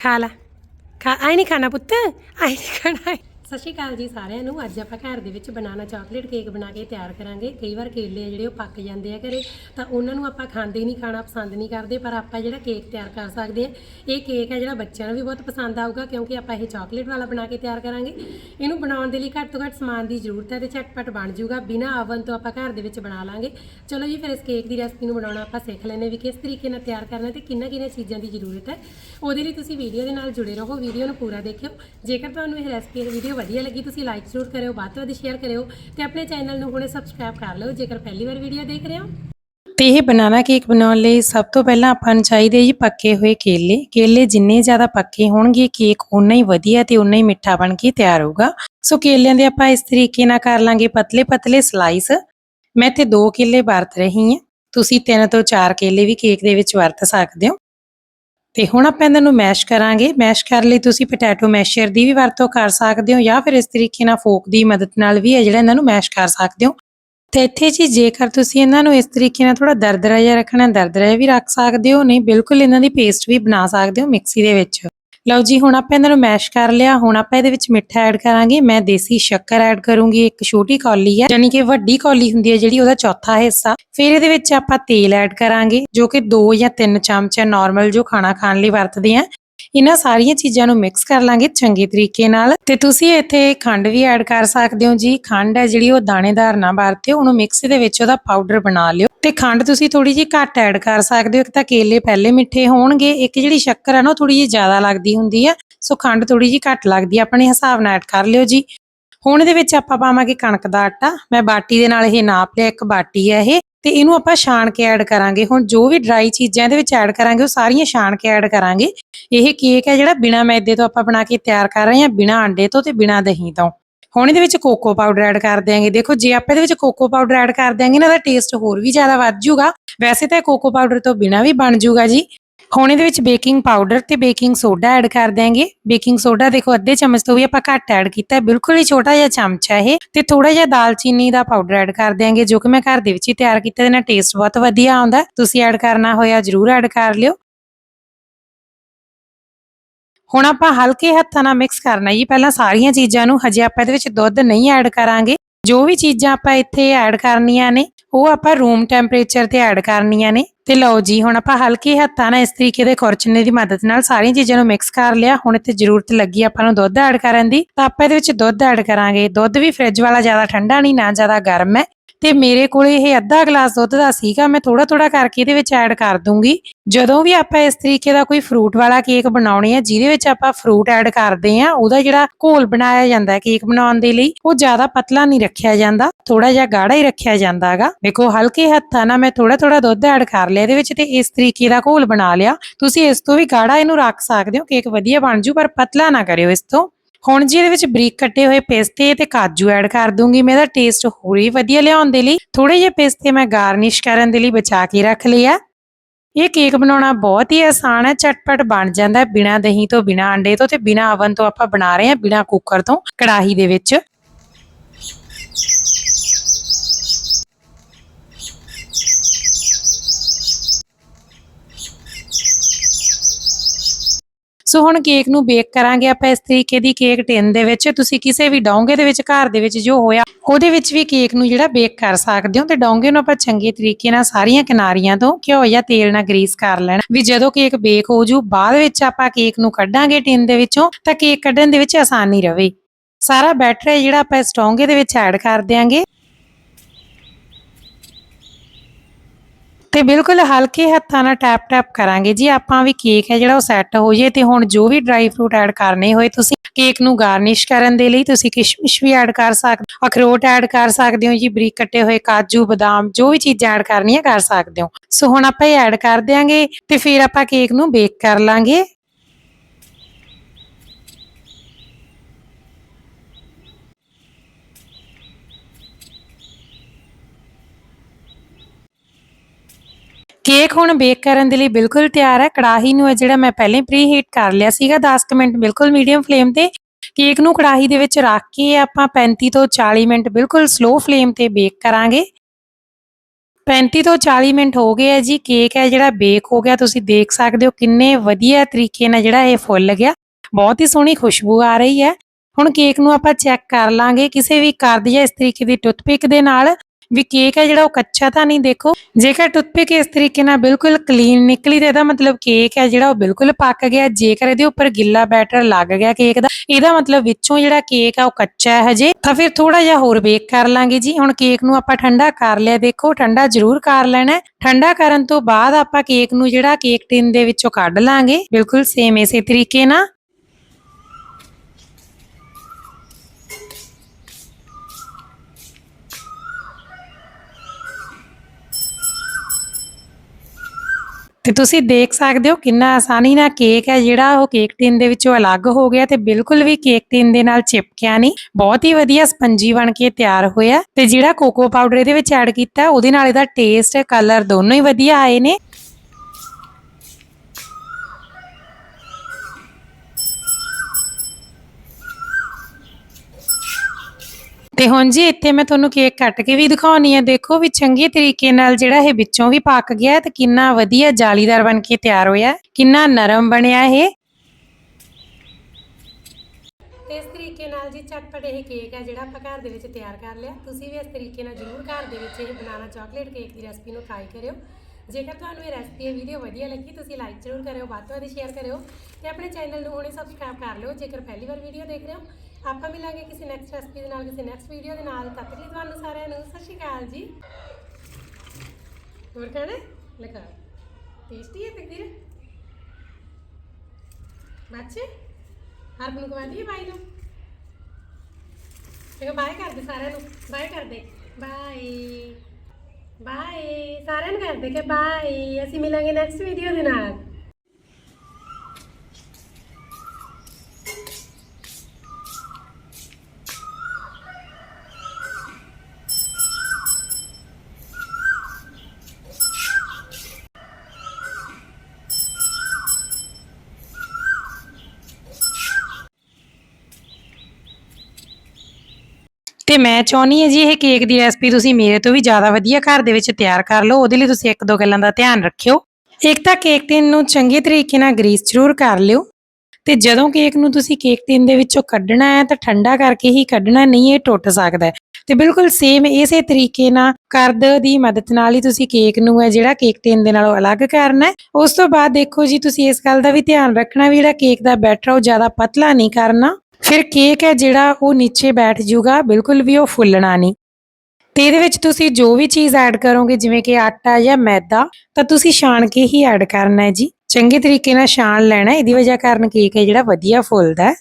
ਖਾ ਲੈ ਖਾ ਆਈ ਨਹੀਂ ਖਾਣਾ ਪੁੱਤ ਆਈ ਨਹੀਂ ਖਾਣਾ ਸਤਿ ਸ਼੍ਰੀ ਅਕਾਲ ਜੀ ਸਾਰਿਆਂ ਨੂੰ। ਅੱਜ ਆਪਾਂ ਘਰ ਦੇ ਵਿੱਚ ਬਨਾਨਾ ਚਾਕਲੇਟ ਕੇਕ ਬਣਾ ਕੇ ਤਿਆਰ ਕਰਾਂਗੇ। ਕਈ ਵਾਰ ਕੇਲੇ ਆ ਜਿਹੜੇ ਉਹ ਪੱਕ ਜਾਂਦੇ ਆ ਘਰੇ, ਤਾਂ ਉਹਨਾਂ ਨੂੰ ਆਪਾਂ ਖਾਂਦੇ ਨਹੀਂ, ਖਾਣਾ ਪਸੰਦ ਨਹੀਂ ਕਰਦੇ, ਪਰ ਆਪਾਂ ਜਿਹੜਾ ਕੇਕ ਤਿਆਰ ਕਰ ਸਕਦੇ ਆ ਇਹ ਕੇਕ ਹੈ ਜਿਹੜਾ ਬੱਚਿਆਂ ਨੂੰ ਵੀ ਬਹੁਤ ਪਸੰਦ ਆਊਗਾ, ਕਿਉਂਕਿ ਆਪਾਂ ਇਹ ਚਾਕਲੇਟ ਵਾਲਾ ਬਣਾ ਕੇ ਤਿਆਰ ਕਰਾਂਗੇ। ਇਹਨੂੰ ਬਣਾਉਣ ਦੇ ਲਈ ਘੱਟ ਤੋਂ ਘੱਟ ਸਮਾਨ ਦੀ ਜ਼ਰੂਰਤ ਹੈ ਤੇ ਝਟਪਟ ਬਣ ਜਾਊਗਾ। ਬਿਨਾਂ ਓਵਨ ਤੋਂ ਆਪਾਂ ਘਰ ਦੇ ਵਿੱਚ ਬਣਾ ਲਾਂਗੇ। ਚਲੋ ਜੀ, ਫਿਰ ਇਸ ਕੇਕ ਦੀ ਰੈਸਪੀ ਨੂੰ ਬਣਾਉਣਾ ਆਪਾਂ ਸਿੱਖ ਲੈਂਦੇ ਵੀ ਕਿਸ ਤਰੀਕੇ ਨਾਲ ਤਿਆਰ ਕਰਨਾ ਤੇ ਕਿੰਨਾ ਕਿੰਨਾ ਚੀਜ਼ਾਂ ਦੀ ਜ਼ਰੂਰਤ ਹੈ। ਉਹਦੇ ਲਈ ਤੁਸੀਂ ਵੀਡੀਓ ਦੇ ਨਾਲ ਜੁੜੇ ਰਹੋ, ਵੀਡੀਓ ਨੂੰ ਪੂਰਾ ਦੇਖਿਓ। ਜੇਕਰ ਤੁਹਾਨੂੰ ਇਹ ਰੈਸਪੀ ਦੀ ਵੀਡੀਓ ਵਧੀਆ ਲੱਗੀ, ਤੁਸੀਂ ਲਾਈਕ ਜ਼ਰੂਰ ਕਰਿਓ, ਵੱਧ ਤੋਂ ਵੱਧ ਸ਼ੇਅਰ ਕਰਿਓ ਤੇ ਆਪਣੇ ਚੈਨਲ ਨੂੰ ਹੁਣੇ ਸਬਸਕ੍ਰਾਈਬ ਕਰ ਲਓ, ਜੇਕਰ ਪਹਿਲੀ ਵਾਰ ਵੀਡੀਓ ਦੇਖ ਰਹੇ ਹੋ। ਤੇ ਇਹ ਬਨਾਨਾ ਕੇਕ ਬਣਾਉਣ ਲਈ ਸਭ ਤੋਂ ਪਹਿਲਾਂ ਆਪਾਂ ਨੂੰ ਚਾਹੀਦੇ ਜੀ ਪੱਕੇ ਹੋਏ ਕੇਲੇ। ਕੇਲੇ ਜਿੰਨੇ ਜ਼ਿਆਦਾ ਪੱਕੇ ਹੋਣਗੇ ਕੇਕ ਉਨਾ ਹੀ ਵਧੀਆ ਤੇ ਉਨਾ ਹੀ ਮਿੱਠਾ ਬਣ ਕੇ ਤਿਆਰ ਹੋਊਗਾ। ਸੋ ਕੇਲਿਆਂ ਦੇ ਆਪਾਂ ਇਸ ਤਰੀਕੇ ਨਾਲ ਕਰ ਲਾਂਗੇ ਪਤਲੇ ਪਤਲੇ ਸਲਾਈਸ ਮੈਂ ਤੇ 2 ਕੇਲੇ ਵਰਤ ਰਹੀ ਹਾਂ। ਤੁਸੀਂ 3 ਤੋਂ 4 ਕੇਲੇ ਵੀ ਕੇਕ ਦੇ ਵਿੱਚ ਵਰਤ ਸਕਦੇ ਹੋ। ਤੇ ਹੁਣ ਆਪਾਂ ਇਹਨਾਂ ਨੂੰ ਮੈਸ਼ ਕਰਾਂਗੇ। ਮੈਸ਼ ਕਰਨ ਲਈ ਤੁਸੀਂ ਪੋਟੈਟੋ ਮੈਸ਼ਰ ਦੀ ਵੀ ਵਰਤੋਂ ਕਰ ਸਕਦੇ ਹੋ ਜਾਂ ਫਿਰ ਇਸ ਤਰੀਕੇ ਨਾਲ ਫੋਕ ਦੀ ਮਦਦ ਨਾਲ ਵੀ ਹੈ ਜਿਹੜਾ ਇਹਨਾਂ ਨੂੰ ਮੈਸ਼ ਕਰ ਸਕਦੇ ਹੋ। ਤੇ ਇੱਥੇ ਜੀ ਜੇਕਰ ਤੁਸੀਂ ਇਹਨਾਂ ਨੂੰ ਇਸ ਤਰੀਕੇ ਨਾਲ ਥੋੜਾ ਦਰਦਰਾ ਜਿਹਾ ਰੱਖਣਾ ਦਰਦਰਾ ਵੀ ਰੱਖ ਸਕਦੇ ਹੋ, ਨਹੀਂ ਬਿਲਕੁਲ ਇਹਨਾਂ ਦੀ ਪੇਸਟ ਵੀ ਬਣਾ ਸਕਦੇ ਹੋ ਮਿਕਸੀ ਦੇ ਵਿੱਚ। ਲਓ ਜੀ, ਹੁਣ ਆਪਾਂ ਇਹਨਾਂ ਨੂੰ ਮੈਸ਼ ਕਰ ਲਿਆ। ਹੁਣ ਆਪਾਂ ਇਹਦੇ ਵਿੱਚ ਮਿੱਠਾ ਐਡ ਕਰਾਂਗੇ। ਮੈਂ ਦੇਸੀ ਸ਼ੱਕਰ ਐਡ ਕਰੂੰਗੀ। ਇੱਕ ਛੋਟੀ ਕੌਲੀ ਹੈ ਯਾਨੀ ਕਿ ਵੱਡੀ ਕੌਲੀ ਹੁੰਦੀ ਹੈ, ਜਿਹੜੀ ਉਹਦਾ ਚੌਥਾ ਹਿੱਸਾ। ਫਿਰ ਇਹਦੇ ਵਿੱਚ ਆਪਾਂ ਤੇਲ ਐਡ ਕਰਾਂਗੇ, ਜੋ ਕਿ 2 ਜਾਂ 3 ਚਮਚ ਹੈ ਨਾਰਮਲ ਜੋ ਖਾਣਾ ਖਾਣ ਲਈ ਵਰਤਦੇ ਆ ਇਹਨਾਂ ਸਾਰੀਆਂ ਚੀਜ਼ਾਂ ਨੂੰ ਮਿਕਸ ਕਰ ਲਾਂਗੇ ਚੰਗੇ ਤਰੀਕੇ ਨਾਲ। ਤੇ ਤੁਸੀਂ ਇੱਥੇ ਖੰਡ ਵੀ ਐਡ ਕਰ ਸਕਦੇ ਹੋ ਜੀ। ਖੰਡ ਹੈ ਜਿਹੜੀ ਉਹ ਦਾਣੇਦਾਰ ਨਾ ਵਰਤਿਓ, ਉਹਨੂੰ ਮਿਕਸੀ ਦੇ ਵਿੱਚ ਉਹਦਾ ਪਾਊਡਰ ਬਣਾ ਲਿਓ। ਤੇ ਖੰਡ ਤੁਸੀਂ ਥੋੜੀ ਜਿਹੀ ਘੱਟ ਐਡ ਕਰ ਸਕਦੇ ਹੋ, ਇੱਕ ਤਾਂ ਕੇਲੇ ਪਹਿਲੇ ਮਿੱਠੇ ਹੋਣਗੇ, ਇੱਕ ਜਿਹੜੀ ਸ਼ੱਕਰ ਹੈ ਨਾ ਉਹ ਥੋੜੀ ਜਿਹੀ ਜ਼ਿਆਦਾ ਲੱਗਦੀ ਹੁੰਦੀ ਹੈ ਸੋ ਖੰਡ ਥੋੜੀ ਜਿਹੀ ਘੱਟ ਲੱਗਦੀ ਹੈ ਆਪਣੇ ਹਿਸਾਬ ਨਾਲ ਐਡ ਕਰ ਲਿਓ ਜੀ। ਹੁਣ ਇਹਦੇ ਵਿੱਚ ਆਪਾਂ ਪਾਵਾਂਗੇ ਕਣਕ ਦਾ ਆਟਾ। ਮੈਂ ਬਾਟੀ ਦੇ ਨਾਲ ਇਹ ਨਾਪ ਲਿਆ, ਇੱਕ ਬਾਟੀ ਹੈ ਇਹ। ਤੇ ਇਹਨੂੰ ਆਪਾਂ ਛਾਣ ਕੇ ਐਡ ਕਰਾਂਗੇ। ਹੁਣ ਜੋ ਵੀ ਡਰਾਈ ਚੀਜ਼ਾਂ ਇਹਦੇ ਵਿੱਚ ਐਡ ਕਰਾਂਗੇ, ਉਹ ਸਾਰੀਆਂ ਛਾਣ ਕੇ ਐਡ ਕਰਾਂਗੇ। ਇਹ ਕੇਕ ਹੈ ਜਿਹੜਾ ਬਿਨਾ ਮੈਦੇ ਤੋਂ ਆਪਾਂ ਬਣਾ ਕੇ ਤਿਆਰ ਕਰ ਰਹੇ ਹਾਂ, ਬਿਨਾ ਅੰਡੇ ਤੋਂ ਤੇ ਬਿਨਾ ਦਹੀਂ ਤੋਂ। ਹੁਣ ਇਹਦੇ ਵਿੱਚ ਕੋਕੋ ਪਾਊਡਰ ਐਡ ਕਰ ਦਿਆਂਗੇ। ਦੇਖੋ, ਜੇ ਆਪਾਂ ਇਹਦੇ ਵਿੱਚ ਕੋਕੋ ਪਾਊਡਰ ਐਡ ਕਰ ਦਿਆਂਗੇ ਨਾ ਦਾ ਟੇਸਟ ਹੋਰ ਵੀ ਜ਼ਿਆਦਾ ਵੱਧ ਜਾਊਗਾ। ਵੈਸੇ ਤਾਂ ਕੋਕੋ ਪਾਊਡਰ ਤੋਂ ਬਿਨਾ ਵੀ ਬਣ ਜਾਊਗਾ ਜੀ। ਹੁਣ ਇਹਦੇ ਵਿੱਚ ਬੇਕਿੰਗ ਪਾਊਡਰ ਤੇ ਬੇਕਿੰਗ ਸੋਡਾ ਐਡ ਕਰ ਦਿਆਂਗੇ। ਬੇਕਿੰਗ ਸੋਡਾ ਦੇਖੋ, ਅੱਧੇ ਚਮਚ ਤੋਂ ਵੀ ਆਪਾਂ ਘੱਟ ਐਡ ਕੀਤਾ ਹੈ। ਬਿਲਕੁਲ ਹੀ ਛੋਟਾ ਜਿਹਾ ਚਮਚਾ ਇਹ। ਤੇ ਥੋੜਾ ਜਿਹਾ ਦਾਲਚੀਨੀ ਦਾ ਪਾਊਡਰ ਐਡ ਕਰ ਦਿਆਂਗੇ, ਜੋ ਕਿ ਮੈਂ ਘਰ ਦੇ ਵਿੱਚ ਹੀ ਤਿਆਰ ਕੀਤਾ, ਇਹਦੇ ਨਾਲ ਟੇਸਟ ਬਹੁਤ ਵਧੀਆ ਆਉਂਦਾ। ਤੁਸੀਂ ਐਡ ਕਰਨਾ ਹੋਇਆ, ਜਰੂਰ ਐਡ ਕਰ ਲਿਓ। ਹੁਣ ਆਪਾਂ ਹਲਕੇ ਹੱਥਾਂ ਨਾਲ ਮਿਕਸ ਕਰਨਾ ਜੀ। ਪਹਿਲਾਂ ਸਾਰੀਆਂ ਚੀਜ਼ਾਂ ਨੂੰ ਹਜੇ ਆਪਾਂ ਇਹਦੇ ਵਿੱਚ ਦੁੱਧ ਨਹੀਂ ਐਡ ਕਰਾਂਗੇ। ਜੋ ਵੀ ਚੀਜ਼ਾਂ ਆਪਾਂ ਇੱਥੇ ਐਡ ਕਰਨੀਆਂ ਨੇ, ਉਹ ਆਪਾਂ ਰੂਮ ਟੈਂਪਰੇਚਰ ਤੇ ਐਡ ਕਰਨੀਆਂ ਨੇ। ਤੇ ਲਓ ਜੀ, ਹੁਣ ਆਪਾਂ ਹਲਕੇ ਹੱਥਾਂ ਨਾਲ ਇਸ ਤਰੀਕੇ ਦੇ ਖੁਰਚਣੇ ਦੀ ਮਦਦ ਨਾਲ ਸਾਰੀਆਂ ਚੀਜ਼ਾਂ ਨੂੰ ਮਿਕਸ ਕਰ ਲਿਆ। ਹੁਣ ਇੱਥੇ ਜ਼ਰੂਰਤ ਲੱਗੀ ਆਪਾਂ ਨੂੰ ਦੁੱਧ ਐਡ ਕਰਨ ਦੀ। ਤਾਂ ਆਪਾਂ ਇਹਦੇ ਵਿੱਚ ਦੁੱਧ ਐਡ ਕਰਾਂਗੇ। ਦੁੱਧ ਵੀ ਫ੍ਰਿਜ ਵਾਲਾ ਜ਼ਿਆਦਾ ਠੰਡਾ ਨਹੀਂ, ਨਾ ਜ਼ਿਆਦਾ ਗਰਮ ਹੈ। ਤੇ ਮੇਰੇ ਕੋਲੇ ਇਹ ਅੱਧਾ ਗਲਾਸ ਦੁੱਧ ਦਾ ਸੀਗਾ, ਮੈਂ ਥੋੜਾ ਥੋੜਾ ਕਰਕੇ ਇਹਦੇ ਵਿੱਚ ਐਡ ਕਰ ਦੂੰਗੀ। ਜਦੋਂ ਵੀ ਆਪਾਂ ਇਸ ਤਰੀਕੇ ਦਾ ਕੋਈ ਫਰੂਟ ਵਾਲਾ ਕੇਕ ਬਣਾਉਣੇ ਆ, ਜਿਹਦੇ ਵਿੱਚ ਆਪਾਂ ਫਰੂਟ ਐਡ ਕਰਦੇ ਆ, ਉਹਦਾ ਜਿਹੜਾ ਘੋਲ ਬਣਾਇਆ ਜਾਂਦਾ ਹੈ ਕੇਕ ਬਣਾਉਣ ਦੇ ਲਈ, ਉਹ ਜ਼ਿਆਦਾ ਪਤਲਾ ਨਹੀਂ ਰੱਖਿਆ ਜਾਂਦਾ ਥੋੜਾ ਜਿਹਾ ਗਾੜਾ ਹੀ ਰੱਖਿਆ ਜਾਂਦਾ ਹੈਗਾ। ਦੇਖੋ, ਹਲਕੇ ਹੱਥਾਂ ਨਾਲ ਮੈਂ ਥੋੜਾ ਥੋੜਾ ਦੁੱਧ ਐਡ ਕਰ ਲਿਆ ਇਹਦੇ ਵਿੱਚ ਤੇ ਇਸ ਤਰੀਕੇ ਦਾ ਘੋਲ ਬਣਾ ਲਿਆ। ਤੁਸੀਂ ਇਸ ਤੋਂ ਵੀ ਗਾੜਾ ਇਹਨੂੰ ਰੱਖ ਸਕਦੇ ਹੋ ਕੇਕ ਵਧੀਆ ਬਣ ਜੂ, ਪਰ ਪਤਲਾ ਨਾ ਕਰਿਓ ਇਸ ਤੋਂ। ਹੁਣ ਜੀ ਇਹਦੇ ਵਿੱਚ ਬਰੀਕ ਕੱਟੇ ਹੋਏ ਪਿਸਤੇ ਤੇ ਕਾਜੂ ਐਡ ਕਰ ਦੂੰਗੀ। ਮੈਂ ਇਹਦਾ ਟੇਸਟ ਹੋਰ ਹੀ ਵਧੀਆ ਲਿਆਉਣ ਦੇ ਲਈ ਥੋੜੇ ਜਿਹੇ ਪਿਸਤੇ ਮੈਂ ਗਾਰਨਿਸ਼ ਕਰਨ ਦੇ ਲਈ ਬਚਾ ਕੇ ਰੱਖ ਲਿਆ ਇਹ ਕੇਕ ਬਣਾਉਣਾ ਬਹੁਤ ਹੀ ਆਸਾਨ ਹੈ, ਝਟਪਟ ਬਣ ਜਾਂਦਾ ਹੈ ਬਿਨਾ ਦਹੀਂ ਤੋਂ, ਬਿਨਾ ਅੰਡੇ ਤੋਂ ਤੇ ਬਿਨਾ ਓਵਨ ਤੋਂ ਆਪਾਂ ਬਣਾ ਰਹੇ ਹਾਂ, ਬਿਨਾ ਕੁੱਕਰ ਤੋਂ ਕੜਾਹੀ ਦੇ ਵਿੱਚ। ਸੋ ਹੁਣ ਕੇਕ ਨੂੰ ਬੇਕ ਕਰਾਂਗੇ ਆਪਾਂ ਇਸ ਤਰੀਕੇ ਦੀ ਕੇਕ ਟਿਨ ਦੇ ਵਿੱਚ। ਤੁਸੀਂ ਕਿਸੇ ਵੀ ਡੋਂਗੇ ਦੇ ਵਿੱਚ, ਘਰ ਦੇ ਵਿੱਚ ਜੋ ਹੋਇਆ, ਉਹਦੇ ਵਿੱਚ ਵੀ ਕੇਕ ਨੂੰ ਜਿਹੜਾ ਬੇਕ ਕਰ ਸਕਦੇ ਹੋ। ਤੇ ਡੋਂਗੇ ਨੂੰ ਆਪਾਂ ਚੰਗੇ ਤਰੀਕੇ ਨਾਲ ਸਾਰੀਆਂ ਕਿਨਾਰੀਆਂ ਤੋਂ ਘਿਓ ਜਾਂ ਤੇਲ ਨਾਲ ਗਰੀਸ ਕਰ ਲੈਣਾ। ਵੀ ਜਦੋਂ ਕੇਕ ਬੇਕ ਹੋ ਜੂ ਬਾਅਦ ਵਿੱਚ ਆਪਾਂ ਕੇਕ ਨੂੰ ਕੱਢਾਂਗੇ ਟਿਨ ਦੇ ਵਿੱਚੋਂ, ਤਾਂ ਕੇਕ ਕੱਢਣ ਦੇ ਵਿੱਚ ਆਸਾਨੀ ਰਵੇ। ਸਾਰਾ ਬੈਟਰ ਹੈ ਜਿਹੜਾ ਆਪਾਂ ਇਸ ਡੋਂਗੇ ਦੇ ਵਿੱਚ ਐਡ ਕਰ ਦਿਆਂਗੇ। ਤੇ ਬਿਲਕੁਲ ਹਲਕੇ ਹੱਥਾਂ ਨਾਲ ਟੈਪ ਟੈਪ ਕਰਾਂਗੇ। ਜੀ, ਆਪਾਂ ਵੀ ਕੇਕ ਹੈ ਜਿਹੜਾ ਉਹ ਸੈੱਟ ਹੋ ਜੇ ਤੇ ਹੁਣ ਜੋ ਵੀ ਡਰਾਈ ਫਰੂਟ ਐਡ ਕਰਨੇ ਹੋਏ, ਤੁਸੀਂ ਕੇਕ ਨੂੰ ਗਾਰਨਿਸ਼ ਕਰਨ ਦੇ ਲਈ ਤੁਸੀਂ ਕਿਸ਼ਮਿਸ਼ ਵੀ ਐਡ ਕਰ ਸਕਦੇ ਹੋ, ਅਖਰੋਟ ਐਡ ਕਰ ਸਕਦੇ ਹੋ, ਜੀ, ਬਰੀਕ ਕੱਟੇ ਹੋਏ ਕਾਜੂ, ਬਦਾਮ, ਜੋ ਵੀ ਚੀਜ਼ਾਂ ਐਡ ਕਰਨੀਆਂ ਕਰ ਸਕਦੇ ਹੋ। ਸੋ ਹੁਣ ਆਪਾਂ ਇਹ ਐਡ ਕਰ ਦਿਆਂਗੇ ਤੇ ਫਿਰ ਆਪਾਂ ਕੇਕ ਨੂੰ ਬੇਕ ਕਰ ਲਾਂਗੇ। ਕੇਕ ਹੁਣ ਬੇਕ ਕਰਨ ਦੇ ਲਈ ਬਿਲਕੁਲ ਤਿਆਰ ਹੈ। ਕੜਾਹੀ ਨੂੰ ਹੈ ਜਿਹੜਾ ਮੈਂ ਪਹਿਲੇ ਪ੍ਰੀ ਹੀਟ ਕਰ ਲਿਆ ਸੀਗਾ 10 ਕੁ ਮਿੰਟ ਬਿਲਕੁਲ ਮੀਡੀਅਮ ਫਲੇਮ ਤੇ। ਕੇਕ ਨੂੰ ਕੜਾਹੀ ਦੇ ਵਿੱਚ ਰੱਖ ਕੇ ਆਪਾਂ 35 ਤੋਂ 40 ਮਿੰਟ ਬਿਲਕੁਲ ਸਲੋ ਫਲੇਮ ਤੇ ਬੇਕ ਕਰਾਂਗੇ। 35 ਤੋਂ 40 ਮਿੰਟ ਹੋ ਗਏ ਆ ਜੀ। ਕੇਕ ਹੈ ਜਿਹੜਾ ਬੇਕ ਹੋ ਗਿਆ। ਤੁਸੀਂ ਦੇਖ ਸਕਦੇ ਹੋ ਕਿੰਨੇ ਵਧੀਆ ਤਰੀਕੇ ਨਾਲ ਜਿਹੜਾ ਇਹ ਫੁੱਲ ਗਿਆ। ਬਹੁਤ ਹੀ ਸੋਹਣੀ ਖੁਸ਼ਬੂ ਆ ਰਹੀ ਹੈ। ਹੁਣ ਕੇਕ ਨੂੰ ਆਪਾਂ ਚੈੱਕ ਕਰ ਲਾਂਗੇ। ਕਿਸੇ ਵੀ ਕਰਦ ਜਾਂ ਇਸ ਤਰੀਕੇ ਦੀ ਟੁੱਥਪਿਕ ਦੇ ਨਾਲ। ਵੀ ਕੇਕ ਹੈ ਜਿਹੜਾ ਉਹ ਕੱਚਾ ਤਾਂ ਨਹੀਂ, ਦੇਖੋ। ਜੇਕਰ ਟੁੱਥਪਿਕ ਇਸ ਤਰੀਕੇ ਨਾਲ ਬਿਲਕੁਲ ਕਲੀਨ ਨਿਕਲੀ ਤੇ ਇਹਦਾ ਮਤਲਬ ਕੇਕ ਹੈ ਜਿਹੜਾ ਉਹ ਬਿਲਕੁਲ ਪੱਕ ਗਿਆ, ਜੇਕਰ ਇਹਦੇ ਉੱਪਰ ਗਿੱਲਾ ਬੈਟਰ ਲੱਗ ਗਿਆ ਕੇਕ ਦਾ, ਇਹਦਾ ਮਤਲਬ ਵਿੱਚੋਂ ਜਿਹੜਾ ਕੇਕ ਆ ਉਹ ਕੱਚਾ ਹੈ ਹਜੇ। ਤਾਂ ਫਿਰ ਥੋੜਾ ਜਿਹਾ ਹੋਰ ਬੇਕ ਕਰ ਲਾਂਗੇ ਜੀ। ਹੁਣ ਕੇਕ ਨੂੰ ਆਪਾਂ ਠੰਡਾ ਕਰ ਲਿਆ, ਦੇਖੋ, ਠੰਡਾ ਜ਼ਰੂਰ ਕਰ ਲੈਣਾ ਠੰਡਾ ਕਰਨ ਤੋਂ ਬਾਅਦ ਆਪਾਂ ਕੇਕ ਨੂੰ ਜਿਹੜਾ ਕੇਕ ਟਿਨ ਦੇ ਵਿੱਚੋਂ ਕੱਢ ਲਾਂਗੇ। ਬਿਲਕੁਲ ਸੇਮ ਇਸੇ ਤਰੀਕੇ ਨਾਲ। ਤੇ ਤੁਸੀਂ ਦੇਖ ਸਕਦੇ ਹੋ ਕਿੰਨਾ ਆਸਾਨੀ ਨਾਲ ਕੇਕ ਹੈ ਜਿਹੜਾ ਉਹ ਕੇਕ ਟਿਨ ਦੇ ਵਿੱਚੋਂ ਅਲੱਗ ਹੋ ਗਿਆ ਤੇ ਬਿਲਕੁਲ ਵੀ ਕੇਕ ਟਿਨ ਦੇ ਨਾਲ ਚਿਪਕਿਆ ਨਹੀਂ। ਬਹੁਤ ਹੀ ਵਧੀਆ ਸਪੰਜੀ ਬਣ ਕੇ ਤਿਆਰ ਹੋਇਆ ਤੇ ਜਿਹੜਾ ਕੋਕੋ ਪਾਊਡਰ ਇਹਦੇ ਵਿੱਚ ਐਡ ਕੀਤਾ, ਉਹਦੇ ਨਾਲ ਇਹਦਾ ਟੇਸਟ ਕਲਰ ਦੋਨੋਂ ਹੀ ਵਧੀਆ ਆਏ ਨੇ। ਤੇ ਹੁਣ ਜੀ ਇੱਥੇ ਮੈਂ ਤੁਹਾਨੂੰ ਕੇਕ ਕੱਟ ਕੇ ਵੀ ਦਿਖਾਉਣੀ ਆ। ਦੇਖੋ ਵੀ ਚੰਗੇ ਤਰੀਕੇ ਨਾਲ ਜਿਹੜਾ ਇਹ ਵਿੱਚੋਂ ਵੀ ਪੱਕ ਗਿਆ ਤੇ ਕਿੰਨਾ ਵਧੀਆ ਜਾਲੀਦਾਰ ਬਣ ਕੇ ਤਿਆਰ ਹੋਇਆ ਕਿੰਨਾ ਨਰਮ ਬਣਿਆ ਇਹ। ਤੇ ਇਸ ਤਰੀਕੇ ਨਾਲ ਜੀ ਚਟਪਟ ਇਹ ਕੇਕ ਹੈ ਜਿਹੜਾ ਆਪਾਂ ਘਰ ਦੇ ਵਿੱਚ ਤਿਆਰ ਕਰ ਲਿਆ। ਤੁਸੀਂ ਵੀ ਇਸ ਤਰੀਕੇ ਨਾਲ ਜ਼ਰੂਰ ਘਰ ਦੇ ਵਿੱਚ ਇਹ ਬਨਾਨਾ ਚਾਕਲੇਟ ਕੇਕ ਦੀ ਰੈਸਪੀ ਨੂੰ ਟਰਾਈ ਕਰਿਓ। ਜੇਕਰ ਤੁਹਾਨੂੰ ਇਹ ਰੈਸਪੀ, ਇਹ ਵੀਡੀਓ ਵਧੀਆ ਲੱਗੀ, ਤੁਸੀਂ ਲਾਈਕ ਜ਼ਰੂਰ ਕਰਿਓ, ਵੱਧ ਤੋਂ ਵੱਧ ਸ਼ੇਅਰ ਕਰਿਓ ਤੇ ਆਪਣੇ ਚੈਨਲ ਨੂੰ ਹੁਣੇ ਸਬਸਕ੍ਰਾਈਬ ਕਰ ਲਿਓ। ਜੇਕਰ ਪਹਿਲੀ ਵਾਰ ਵੀਡੀਓ ਦੇਖ ਰਹੇ ਹੋ ਆਪਾਂ ਮਿਲਾਂਗੇ ਕਿਸੇ ਨੈਕਸਟ ਰੈਸਪੀ ਦੇ ਨਾਲ, ਕਿਸੇ ਨੈਕਸਟ ਵੀਡੀਓ ਦੇ ਨਾਲ। ਤਦ ਤੱਕ ਲਈ ਤੁਹਾਨੂੰ ਸਾਰਿਆਂ ਨੂੰ ਸਤਿ ਸ਼੍ਰੀ ਅਕਾਲ ਜੀ। ਹੋਰ ਖਾਣਾ? ਲਗਾ ਟੇਸਟੀ ਹੈ ਤਕਦੀਰ ਬੱਚੇ? ਹਰਪ ਨੂੰ ਕਵਾ ਦਈਏ ਬਾਈ ਨੂੰ? ਚਲੋ ਬਾਏ ਕਰਦੇ ਸਾਰਿਆਂ ਨੂੰ। ਬਾਏ ਕਰਦੇ। ਬਾਏ ਬਾਏ ਸਾਰਿਆਂ ਨੂੰ ਕਰਦੇ ਕਿ ਬਾਏ ਅਸੀਂ ਮਿਲਾਂਗੇ ਨੈਕਸਟ ਵੀਡੀਓ ਦੇ ਨਾਲ। ਤੇ ਮੈਂ ਚਾਹੁੰਦੀ ਹਾਂ ਜੀ ਇਹ ਕੇਕ ਦੀ ਰੈਸਪੀ ਤੁਸੀਂ ਮੇਰੇ ਤੋਂ ਵੀ ਜ਼ਿਆਦਾ ਵਧੀਆ ਘਰ ਦੇ ਵਿੱਚ ਤਿਆਰ ਕਰ ਲਓ, ਉਹਦੇ ਲਈ ਤੁਸੀਂ ਇੱਕ ਦੋ ਗੱਲਾਂ ਦਾ ਧਿਆਨ ਰੱਖਿਓ। ਇੱਕ ਤਾਂ ਕੇਕ ਟਿਨ ਨੂੰ ਚੰਗੇ ਤਰੀਕੇ ਨਾਲ ਗਰੀਸ ਜ਼ਰੂਰ ਕਰ ਲਿਓ। ਤੇ ਜਦੋਂ ਕੇਕ ਨੂੰ ਤੁਸੀਂ ਕੇਕ ਟਿਨ ਦੇ ਵਿੱਚੋਂ ਕੱਢਣਾ ਹੈ, ਤਾਂ ਠੰਡਾ ਕਰਕੇ ਹੀ ਕੱਢਣਾ ਨਹੀਂ, ਇਹ ਟੁੱਟ ਸਕਦਾ ਹੈ। ਤੇ ਬਿਲਕੁਲ ਸੇਮ ਇਸੇ ਤਰੀਕੇ ਨਾਲ ਕਰਦ ਦੀ ਮਦਦ ਨਾਲ ਹੀ ਤੁਸੀਂ ਕੇਕ ਨੂੰ ਹੈ ਜਿਹੜਾ ਕੇਕ ਟਿਨ ਦੇ ਨਾਲੋਂ ਅਲੱਗ ਕਰਨਾ ਹੈ। ਉਸ ਤੋਂ ਬਾਅਦ ਦੇਖੋ ਜੀ, ਤੁਸੀਂ ਇਸ ਗੱਲ ਦਾ ਵੀ ਧਿਆਨ ਰੱਖਣਾ ਵੀ ਜਿਹੜਾ ਕੇਕ ਦਾ ਬੈਟਰ ਉਹ ਜ਼ਿਆਦਾ ਪਤਲਾ ਨਹੀਂ ਕਰਨਾ। ਫਿਰ ਕੇਕ ਹੈ ਜਿਹੜਾ ਉਹ ਨੀਚੇ ਬੈਠ ਜਾਊਗਾ, ਬਿਲਕੁਲ ਵੀ ਉਹ ਫੁੱਲਣਾ ਨਹੀਂ। ਤੇ ਇਹਦੇ ਵਿੱਚ ਤੁਸੀਂ ਜੋ ਵੀ ਚੀਜ਼ ਐਡ ਕਰੋਗੇ, ਜਿਵੇਂ ਕਿ ਆਟਾ ਜਾਂ ਮੈਦਾ, ਤਾਂ ਤੁਸੀਂ ਛਾਣ ਕੇ ਹੀ ਐਡ ਕਰਨਾ ਹੈ ਜੀ। ਚੰਗੇ ਤਰੀਕੇ ਨਾਲ ਛਾਣ ਲੈਣਾ ਇਹਦੀ ਵਜ੍ਹਾ ਕਾਰਨ ਕੇਕ ਹੈ ਜਿਹੜਾ ਵਧੀਆ ਫੁੱਲਦਾ ਹੈ।